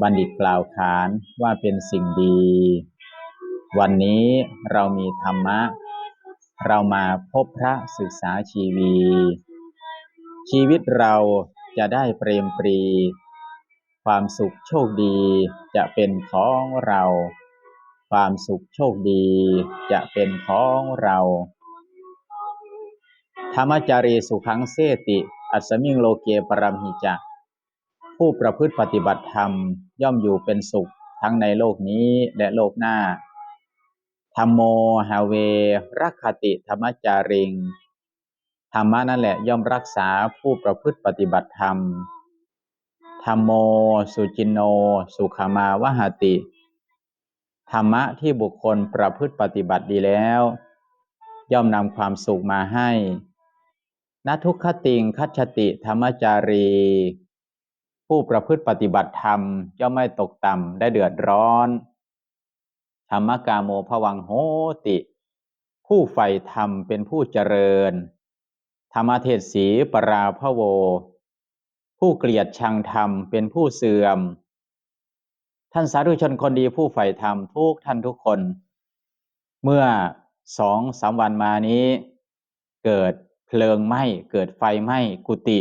บัณฑิตกล่าวขานว่าเป็นสิ่งดี วันนี้เรามีธรรมะ เรามาพบพระศึกษาชีวี ชีวิตเราจะได้เปรมปรี ความสุขโชคดีจะเป็นของเรา ความสุขโชคดีจะเป็นของเรา ธรรมจารีสุขังเสติ อัสมิงโลเกปรมหิจะ ผู้ประพฤติปฏิบัติธรรมย่อมอยู่เป็นสุขทั้งในโลกนี้และโลกหน้า ธรรมโมหาเวรักขติธรรมจาริง ธรรมะนั่นแหละย่อมรักษาผู้ประพฤติปฏิบัติธรรม ธรรมโมสุจินโน สุขมาวหติ ธรรมะที่บุคคลประพฤติปฏิบัติดีแล้ว ย่อมนำความสุขมาให้นทุกขติงคัจฉติธรรมจารี ผู้ประพฤติปฏิบัติธรรมย่อมไม่ตกต่ำได้เดือดร้อน ธรรมกาโมภวังโหติ ผู้ใฝ่ธรรมเป็นผู้เจริญ ธรรมเทศสีปราพโว ผู้เกลียดชังธรรมเป็นผู้เสื่อม ท่านสาธุชนคนดีผู้ใฝ่ธรรมทุกท่านทุกคน เมื่อสองสามวันมานี้ เกิดเพลิงไหม้เกิดไฟไหม้กุฏิ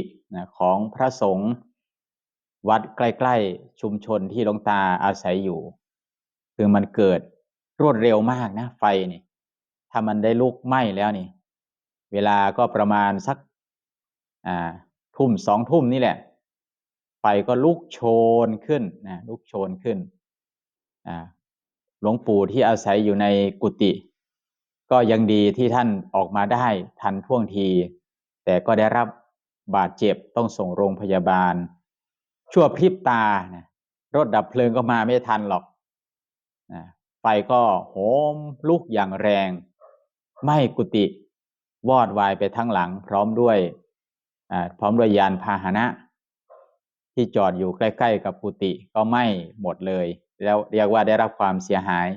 ของพระสงฆ์ วัดใกล้ๆชุมชนที่หลวงตาอาศัยอยู่ คือมันเกิดรวดเร็วมากนะ ไฟนี่ถ้ามันได้ลุกไหม้แล้วนี่ เวลาก็ประมาณสักอ่าทุ่มสองทุ่มนี่แหละ ไฟก็ลุกโชนขึ้นนะลุกโชนขึ้นอ่าหลวงปู่ที่อาศัยอยู่ในกุฏิก็ยังดีที่ท่านออกมาได้ทันท่วงที แต่ก็ได้รับบาดเจ็บต้องส่งโรงพยาบาล ชั่วพริบตานะรถดับเพลิงก็มาไม่ทันหรอกนะไฟก็โหมลุกอย่างแรงไหม้กุฏิวอดวายไปทั้งหลัง พร้อมด้วยพร้อมด้วยยานพาหนะ ที่จอดอยู่ใกล้ ๆ กับกุฏิก็ไหม้หมดเลย แล้วเรียกว่าได้รับความเสียหาย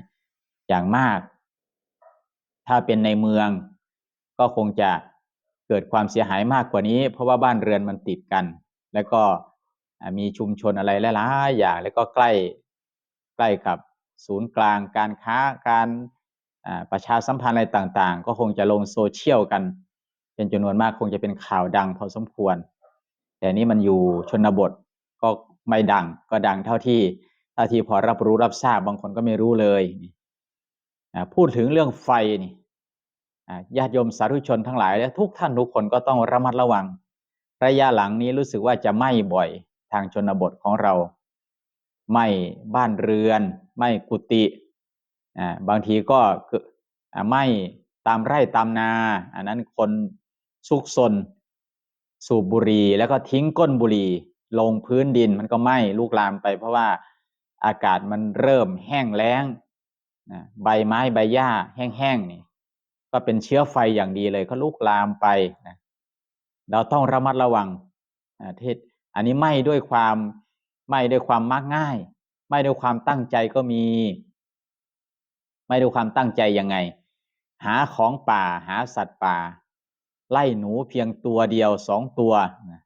อย่างมาก ถ้าเป็นในเมืองก็คงจะเกิดความเสียหายมากกว่านี้ เพราะว่าบ้านเรือนมันติดกัน แล้วก็ มีชุมชนอะไรหลายๆอย่างแล้วก็ใกล้ใกล้กับศูนย์กลางการค้าการประชาสัมพันธ์อะไรต่างๆ ก็คงจะลงโซเชียลกัน เป็นจำนวนมากคงจะเป็นข่าวดังพอสมควร แต่นี้มันอยู่ชนบทก็ไม่ดังก็ดังเท่าที่เท่าที่พอรับรู้รับทราบบางคนก็ไม่รู้เลยพูดถึงเรื่องไฟนี่ญาติโยมสาธุชนทั้งหลายและทุกท่านทุกคนก็ต้องระมัดระวัง ระยะหลังนี้รู้สึกว่าจะไหม้บ่อย ทางชนบทของเราไหม้บ้านเรือนไหม้กุฏิบางทีก็ไหม้ตามไร่ตามนา อันนั้นคนซุกซนสูบบุหรี่แล้วก็ทิ้งก้นบุหรี่ลงพื้นดินมันก็ไหม้ลุกลามไปเพราะว่าอากาศมันเริ่มแห้งแล้งนะใบไม้ใบหญ้าแห้งๆนี่ก็เป็นเชื้อไฟอย่างดีเลยก็ลุกลามไปนะเราต้องระมัดระวังเทศ อันนี้ไม่ด้วยความไม่ด้วยความมักง่ายไม่ด้วยความตั้งใจก็มีไม่ด้วยความตั้งใจยังไง หาของป่าหาสัตว์ป่า ไล่หนูเพียงตัวเดียวสองตัวนะ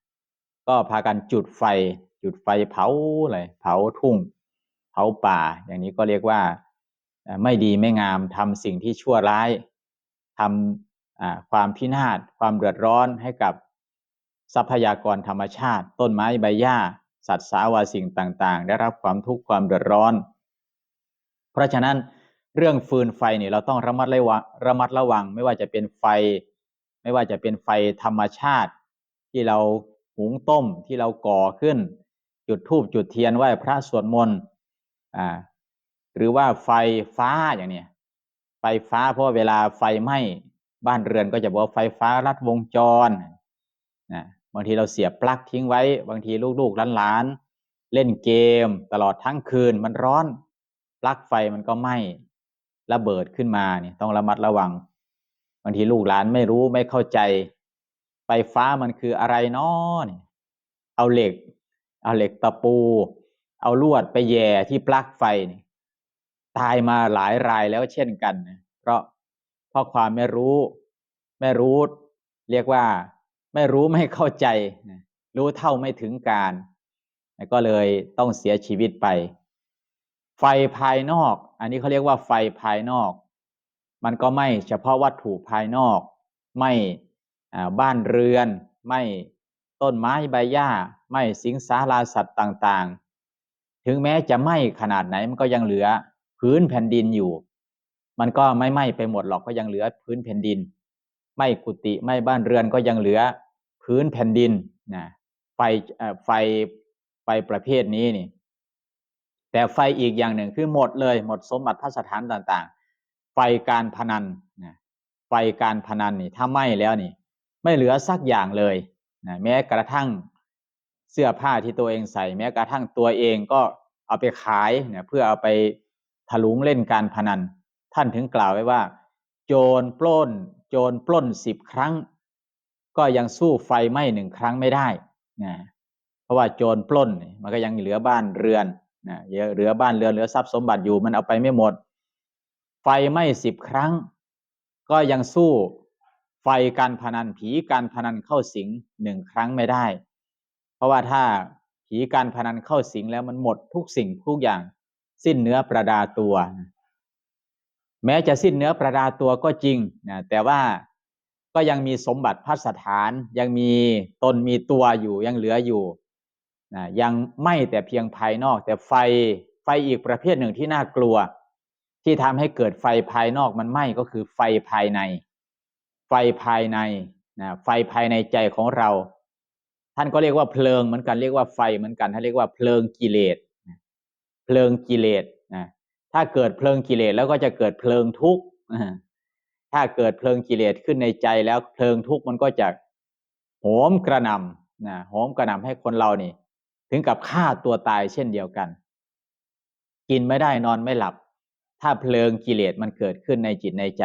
ก็พากันจุดไฟ จุดไฟเผาเลยเผาทุ่ง เผาป่า อย่างนี้ก็เรียกว่าไม่ดีไม่งามทำสิ่งที่ชั่วร้ายทำความพินาศความเดือดร้อนให้กับ ทรัพยากรธรรมชาติ ต้นไม้ใบหญ้า สัตว์สาวาสิ่งต่างๆ ได้รับความทุกข์ความเดือดร้อน เพราะฉะนั้นเรื่องฟืนไฟเนี่ยเราต้องระมัดระวังระมัดระวัง ไม่ว่าจะเป็นไฟ ไม่ว่าจะเป็นไฟธรรมชาติ ที่เราหุงต้มที่เราก่อขึ้น จุดธูปจุดเทียนไหว้พระสวดมนต์อ่าหรือว่าไฟฟ้าอย่างเนี้ยไฟฟ้าเพราะเวลาไฟไหม้บ้านเรือนก็จะบอกไฟฟ้ารัดวงจรนะ บางทีเราเสียบปลั๊กทิ้งไว้ บางทีลูกๆหลานเล่นเกม ตลอดทั้งคืนมันร้อน ปลั๊กไฟมันก็ไหม้ระเบิดขึ้นมาเนี่ยต้องระมัดระวัง บางทีลูกหลานไม่รู้ไม่เข้าใจ ไฟฟ้ามันคืออะไรนาะเนี่ยเอาเหล็ก เอาเหล็กตะปู เอาลวดไปแย่ที่ปลั๊กไฟเนี่ยตายมาหลายรายแล้วเช่นกันนะเพราะเพราะความไม่รู้ ไม่รู้ เรียกว่า ไม่รู้ไม่เข้าใจ รู้เท่าไม่ถึงการก็เลยต้องเสียชีวิตไป ไฟภายนอก อันนี้เขาเรียกว่าไฟภายนอก มันก็ไม่เฉพาะวัตถุภายนอก ไม่บ้านเรือน ไม่ต้นไม้ใบหญ้า ไม่สิงสาราสัตว์ต่างๆ ถึงแม้จะไหม้ขนาดไหนมันก็ยังเหลือพื้นแผ่นดินอยู่ มันก็ไม่ไหม้ไปหมดหรอกก็ยังเหลือพื้นแผ่นดิน ไม่กุฏิไม่บ้านเรือนก็ยังเหลือพื้นแผ่นดินนะไฟไฟไฟประเภทนี้นี่ แต่ไฟอีกอย่างหนึ่งคือหมดเลยหมดสมบัติพระสถานต่าง ๆ ไฟการพนันนะไฟการพนันนี่ถ้าไหม้แล้วนี่ ไม่เหลือสักอย่างเลยนะแม้กระทั่งเสื้อผ้าที่ตัวเองใส่ แม้กระทั่งตัวเองก็เอาไปขายเนี่ยเพื่อเอาไปถลุงเล่นการพนัน ท่านถึงกล่าวไว้ว่า โจรปล้น โจรปล้นสิบครั้ง ก็ยังสู้ไฟไหม้หนึ่งครั้งไม่ได้นะเพราะว่าโจรปล้นมันก็ยังเหลือบ้านเรือนนะเหลือบ้านเรือนเหลือทรัพย์สมบัติอยู่มันเอาไปไม่หมด ไฟไหม้สิบครั้ง ก็ยังสู้ไฟการพนันผีการพนันเข้าสิงหนึ่งครั้งไม่ได้ เพราะว่าถ้าผีการพนันเข้าสิงแล้วมันหมดทุกสิ่งทุกอย่าง สิ้นเนื้อประดาตัว แม้จะสิ้นเนื้อประดาตัวก็จริงนะแต่ว่าก็ยังมีสมบัติพัสถานยังมีตนมีตัวอยู่ยังเหลืออยู่นะยังไม่แต่เพียงภายนอก แต่ไฟไฟอีกประเภทหนึ่งที่น่ากลัว ที่ทำให้เกิดไฟภายนอกมันไหม้ก็คือไฟภายใน ไฟภายในนะไฟภายในใจของเรา ท่านก็เรียกว่าเพลิงเหมือนกันเรียกว่าไฟเหมือนกันท่านเรียกว่าเพลิงกิเลสเพลิงกิเลส ถ้าเกิดเพลิงกิเลสแล้วก็จะเกิดเพลิงทุกข์ถ้าเกิดเพลิงกิเลสขึ้นในใจแล้วเพลิงทุกข์มันก็จะโหมกระนำนะโหมกระนำให้คนเรานี่ถึงกับฆ่าตัวตายเช่นเดียวกัน กินไม่ได้นอนไม่หลับ ถ้าเพลิงกิเลสมันเกิดขึ้นในจิตในใจ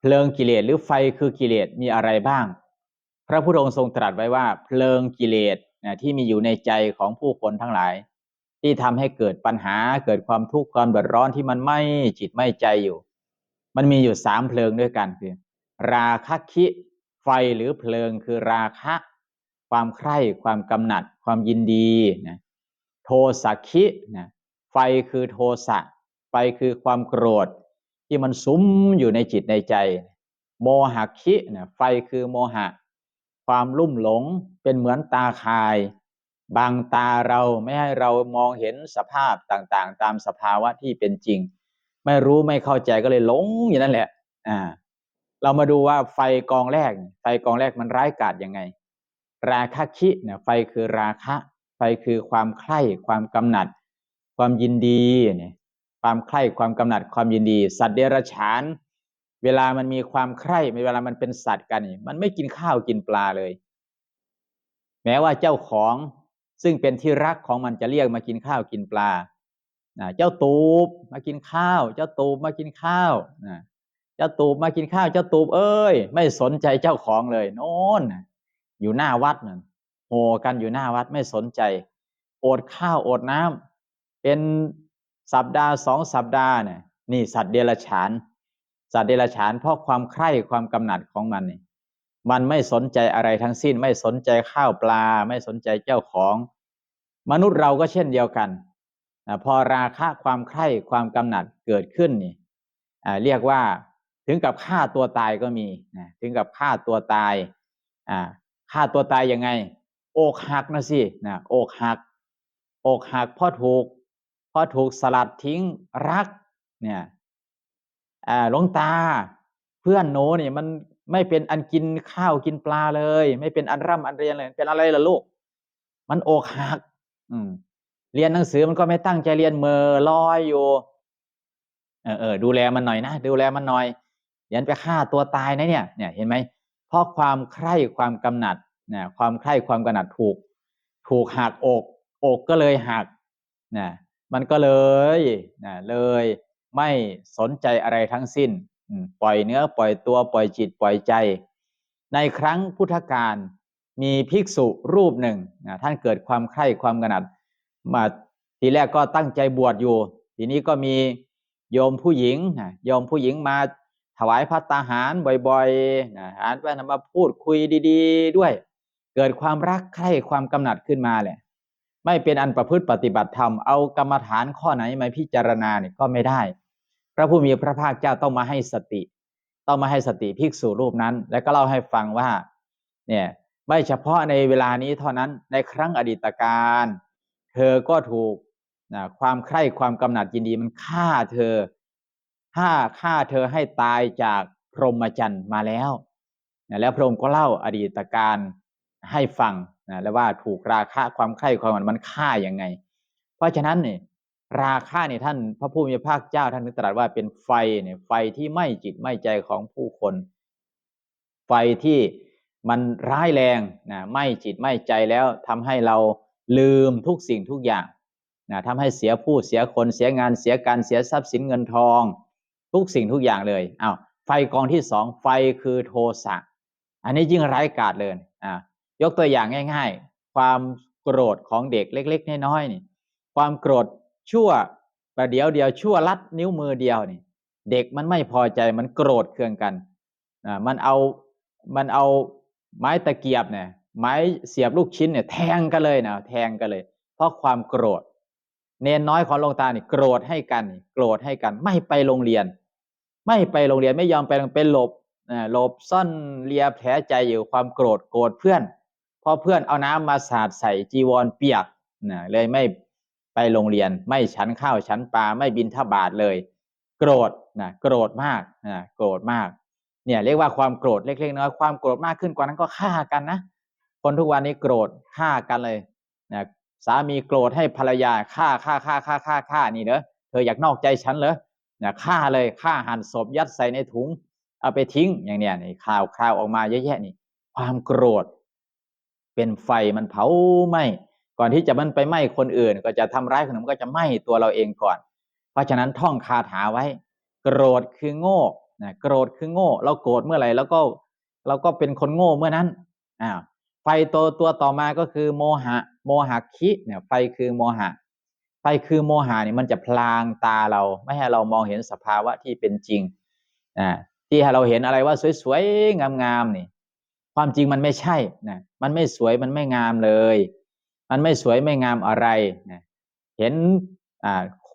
เพลิงกิเลสหรือไฟคือกิเลสมีอะไรบ้าง พระพุทธองค์ทรงตรัสไว้ว่า เพลิงกิเลสที่มีอยู่ในใจของผู้คนทั้งหลาย ที่ทำให้เกิดปัญหาเกิดความทุกข์ความเดือดร้อนที่มันไม่จิตไม่ใจอยู่ มันมีอยู่สามเพลิงด้วยกันคือ ราคะคิไฟหรือเพลิงคือราคะ ความใคร่ความกำหนัด ความยินดีนะโทสักคินะไฟคือโทสะไฟคือความโกรธ ที่มันซุ้มอยู่ในจิตในใจ โมหะคินะไฟคือโมหะ ความลุ่มหลงเป็นเหมือนตาคาย บังตาเราไม่ให้เรามองเห็นสภาพต่างๆ ตามสภาวะที่เป็นจริง ไม่รู้ไม่เข้าใจก็เลยหลงอย่างนั้นแหละ อ่า เรามาดูว่าไฟกองแรก ไฟกองแรกมันร้ายกาจยังไง ราคะคิเนี่ยไฟคือราคะ ไฟคือความใคร่ความกำหนัด ความยินดีเนี่ยความใคร่ความกำหนัดความยินดี สัตว์เดรัจฉาน เวลามันมีความใคร่เวลามันเป็นสัตว์กัน มันไม่กินข้าวกินปลาเลย แม้ว่าเจ้าของ ซึ่งเป็นที่รักของมันจะเรียกมากินข้าวกินปลาเจ้าตูบมากินข้าว เจ้าตูบมากินข้าวเจ้าตูบมากินข้าว เจ้าตูบเอ้ย ไม่สนใจเจ้าของเลย โน่นอยู่หน้าวัดนั่นโหกันอยู่หน้าวัดไม่สนใจ อดข้าวอดน้ำเป็นสัปดาห์สองสัปดาห์เนี่ยนี่สัตว์เดรัจฉาน สัตว์เดรัจฉานเพราะความใคร่ความกำหนัดของมันนี่ มันไม่สนใจอะไรทั้งสิ้น ไม่สนใจข้าวปลา ไม่สนใจเจ้าของ มนุษย์เราก็เช่นเดียวกันพอราคะความใคร่ความกำหนัดเกิดขึ้นนี่เรียกว่าถึงกับฆ่าตัวตายก็มีถึงกับฆ่าตัวตายฆ่าตัวตายยังไง อกหักนะสินะอกหัก อกหักเพราะถูกเพราะถูกสลัดทิ้งรักเนี่ยหลวงตาเพื่อนโนเนี่ยมัน ไม่เป็นอันกินข้าวกินปลาเลย ไม่เป็นอันร่ำอันเรียนเลย เป็นอะไรล่ะลูก มันอกหัก อืม เรียนหนังสือมันก็ไม่ตั้งใจเรียนเมอลอยอยู่ เออเออดูแลมันหน่อยนะดูแลมันหน่อยเรียนไปฆ่าตัวตายนะเนี่ย เนี่ยเห็นไหมเพราะความใคร่ความกำหนัดนะความใคร่ความกำหนัดถูก ถูกหักอก อกก็เลยหักนะมันก็เลยนะเลยไม่สนใจอะไรทั้งสิ้น ปล่อยเนื้อปล่อยตัวปล่อยจิตปล่อยใจ ในครั้งพุทธกาลมีภิกษุรูปหนึ่งท่านเกิดความใคร่ความกนัดมาทีแรกก็ตั้งใจบวชอยู่ ทีนี้ก็มีโยมผู้หญิงโยมผู้หญิงมาถวายพัตตาหารบ่อยๆนะหารไปนำมาพูดคุยดี ๆ ด้วย เกิดความรักใคร่ความกำหนัดขึ้นมาเลยไม่เป็นอันประพฤติปฏิบัติธรรมเอากรรมฐานข้อไหนมาพิจารณาเนี่ยก็ไม่ได้ ระผู้มีพระภาคเจ้าต้องมาให้สติ ต้องมาให้สติภิกษุรูปนั้น แล้วก็เล่าให้ฟังว่าเนี่ยไม่เฉพาะในเวลานี้เท่านั้นในครั้งอดีตการ เธอก็ถูกนะความใคร่ความกำหนัดยินดีมันฆ่าเธอฆ่าฆ่าเธอให้ตายจากพรหมจรรย์มาแล้วนะแล้วพระองค์ก็เล่าอดีตการให้ฟังนะแล้วว่าถูกราคะความใคร่ความกำหนัดมันฆ่ายังไง เพราะฉะนั้นเนี่ย ราคะเนี่ยท่านพระผู้มีพระภาคเจ้าท่านตรัสว่าเป็นไฟเนี่ยไฟที่ไหม้จิตไหม้ใจของผู้คน ไฟที่มันร้ายแรงนะไหม้จิตไหม้ใจแล้วทำให้เราลืมทุกสิ่งทุกอย่างนะทำให้เสียผู้เสียคนเสียงานเสียการเสียทรัพย์สินเงินทอง ทุกสิ่งทุกอย่างเลยอ้าวไฟกองที่สองไฟคือโทสะอันนี้ยิ่งร้ายกาจเลยอ่ายกตัวอย่างง่าย ๆ ความโกรธของเด็กเล็ก ๆ น้อยๆนี่ความโกรธ ชั่วประเดี๋ยวเดียวชั่วลัดนิ้วมือเดียวนี่เด็กมันไม่พอใจมันโกรธเคืองกันอ่ามันเอามันเอาไม้ตะเกียบเนี่ยไม้เสียบลูกชิ้นเนี่ยแทงกันเลยนะแทงกันเลย เพราะความโกรธ เนนน้อยของหลวงตานี่โกรธให้กัน โกรธให้กัน ไม่ไปโรงเรียน ไม่ไปโรงเรียนไม่ยอมไปโรงเป็นหลบหลบซ่อนเลียแผลใจอยู่ความโกรธโกรธเพื่อนพอเพื่อนเอาน้ำมาสาดใส่จีวรเปียกนะเลยไม่ ไปโรงเรียนไม่ฉันข้าวฉันปลาไม่บินทบาทเลย โกรธนะโกรธมากนะโกรธมากเนี่ยเรียกว่าความโกรธเล็กๆน้อยความโกรธมากขึ้นกว่านั้นก็ฆ่ากันนะคนทุกวันนี้โกรธฆ่ากันเลยนะสามีโกรธให้ภรรยาฆ่าฆ่าฆ่าฆ่าฆ่าฆ่านี่เนอะเธออยากนอกใจฉันเหรอนะฆ่าเลยฆ่าหั่นศพยัดใส่ในถุง เอาไปทิ้งอย่างเนี้ยนี่ข่าวข่าวออกมาเยอะแยะนี่ ความโกรธ เป็นไฟมันเผาไหม้ ก่อนที่จะมันไปไหม้คนอื่น ก็จะทำร้ายคนอื่นมันก็จะไหม้ตัวเราเองก่อน เพราะฉะนั้นท่องคาถาไว้ โกรธคือโง่นะโกรธคือโง่ เราโกรธเมื่อไหร่แล้วก็เราก็เป็นคนโง่เมื่อนั้นอ้าวไฟตัวตัวต่อมาก็คือโมหะ โมหะคิเนี่ยไฟคือโมหะ ไฟคือโมหะเนี่ยมันจะพลางตาเรา ไม่ให้เรามองเห็นสภาวะที่เป็นจริงอ่าที่ให้เราเห็นอะไรว่าสวยๆงามๆนี่ ความจริงมันไม่ใช่นะมันไม่สวยมันไม่งามเลย มันไม่สวยไม่งามอะไรนะเห็น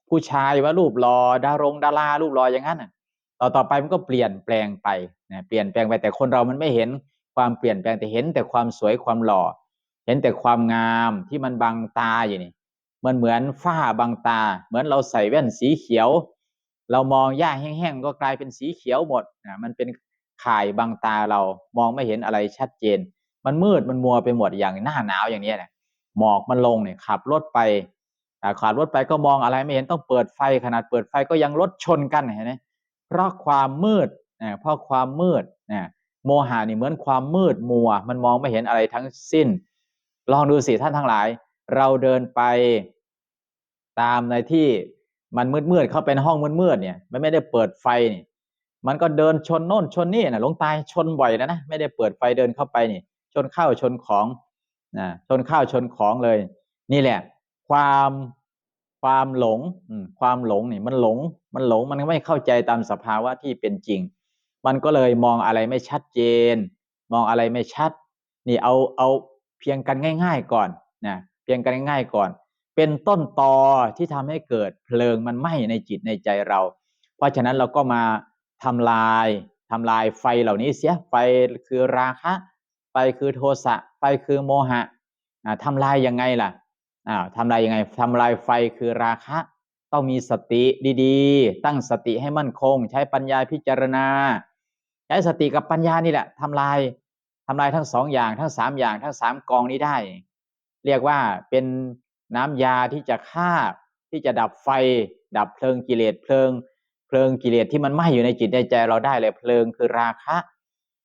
ผู้ชายว่ารูปรอดารงดารารูปรออย่างนั้นต่อต่อไปมันก็เปลี่ยนแปลงไปนะเปลี่ยนแปลงไปแต่คนเรามันไม่เห็นความเปลี่ยนแปลงแต่เห็นแต่ความสวยความหล่อ เห็นแต่ความงามที่มันบังตาอยู่นี่มันเหมือนฝ้าบังตา เหมือนเราใส่แว่นสีเขียว เรามองหญ้าแห้งๆก็กลายเป็นสีเขียวหมดนะมันเป็นข่ายบังตาเรามองไม่เห็นอะไรชัดเจน มันมืดมันมัวไปหมดอย่างหน้าหนาวอย่างนี้นี่ย หมอกมันลงเนี่ยขับรถไปอ่ขับรถไปก็มองอะไรไม่เห็นต้องเปิดไฟขนาดเปิดไฟก็ยังรถชนกันเห็นไหมเพราะความมืดนะเพราะความมืดนะโมหะนี่เหมือนความมืดมัว มันมองไม่เห็นอะไรทั้งสิ้น ลองดูสิท่านทั้งหลาย เราเดินไปตามในที่มันมืดมืดๆเข้าไปในห้องมืดมืดๆเนี่ยมันไม่ได้เปิดไฟนี่มันก็เดินชนโน่นชนนี่นะหลวงตายชนบ่อยแล้วนะไม่ได้เปิดไฟเดินเข้าไปนี่ ชนข้าวชนของ นะชนข้าวชนของเลย นี่แหละ ความความหลงความหลงนี่มันหลง มันหลงมันไม่เข้าใจตามสภาวะที่เป็นจริง มันก็เลยมองอะไรไม่ชัดเจน มองอะไรไม่ชัด นี่เอาเอาเพียงกันง่าย ๆก่อนนะเพียงกันง่ายๆก่อน เป็นต้นตอที่ทำให้เกิดเพลิงมันไหม้ในจิตในใจเรา เพราะฉะนั้นเราก็มาทำลายทำลายไฟเหล่านี้เสียไฟคือราคะ ไฟคือโทสะไฟคือโมหะทำลายยังไงล่ะทำลายยังไงทำลายไฟคือราคะ ต้องมีสติดีๆ ตั้งสติให้มั่นคง ใช้ปัญญาพิจารณา ใช้สติกับปัญญานี่แหละทำลายทำลายทั้งสองอย่างทั้งสามอย่างทั้งสามกองนี้ได้ เรียกว่าเป็นน้ำยาที่จะฆ่าที่จะดับไฟ ดับเพลิงกิเลสเพลิง เพลิงกิเลสที่มันไหม้อยู่ในจิตในใจเราได้เลยเพลิงคือราคะ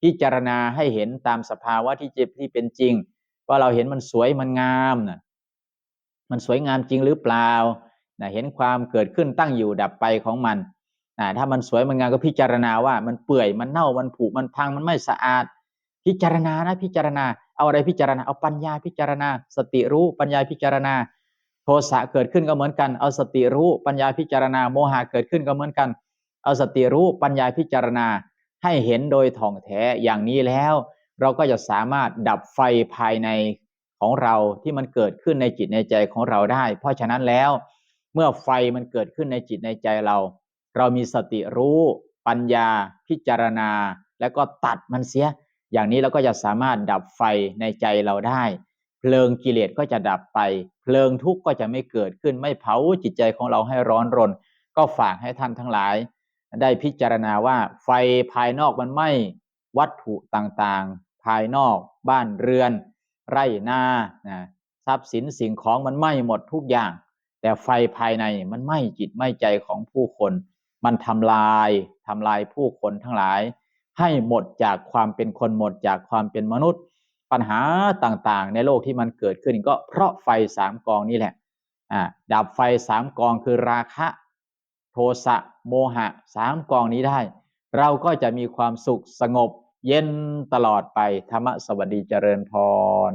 พิจารณาให้เห็นตามสภาวะที่เจ็บที่เป็นจริง ว่าเราเห็นมันสวยมันงามนะมันสวยงามจริงหรือเปล่านะเห็นความเกิดขึ้นตั้งอยู่ดับไปของมันนะถ้ามันสวยมันงามก็พิจารณาว่ามันเปื่อยมันเน่ามันผุมันพังมันไม่สะอาด พิจารณานะพิจารณา เอาอะไรพิจารณาเอาปัญญาพิจารณา สติรู้ปัญญาพิจารณา โทสะเกิดขึ้นก็เหมือนกัน เอาสติรู้ปัญญาพิจารณา โมหะเกิดขึ้นก็เหมือนกัน เอาสติรู้ปัญญาพิจารณา ให้เห็นโดยท่องแท้อย่างนี้แล้ว เราก็จะสามารถดับไฟภายในของเราที่มันเกิดขึ้นในจิตในใจของเราได้ เพราะฉะนั้นแล้วเมื่อไฟมันเกิดขึ้นในจิตในใจเรา เรามีสติรู้ปัญญาพิจารณา แล้วก็ตัดมันเสีย อย่างนี้เราก็จะสามารถดับไฟในใจเราได้ เพลิงกิเลสก็จะดับไป เพลิงทุกข์ก็จะไม่เกิดขึ้นไม่เผาจิตใจของเราให้ร้อนรน ก็ฝากให้ท่านทั้งหลาย ได้พิจารณาว่าไฟภายนอกมันไหม้วัตถุต่างๆ ภายนอก บ้านเรือน ไร่นานะทรัพย์สินสิ่งของมันไหม้หมดทุกอย่าง แต่ไฟภายในมันไหม้จิตไหม้ใจของผู้คน มันทำลายทำลายผู้คนทั้งหลาย ให้หมดจากความเป็นคนหมดจากความเป็นมนุษย์ ปัญหาต่างๆ ในโลกที่มันเกิดขึ้นก็เพราะไฟสามกองนี่แหละดับไฟสามกองคือราคะ สะโมหะสามกองนี้ได้ เราก็จะมีความสุขสงบเย็นตลอดไปธรรมสวัสดีเจริญพร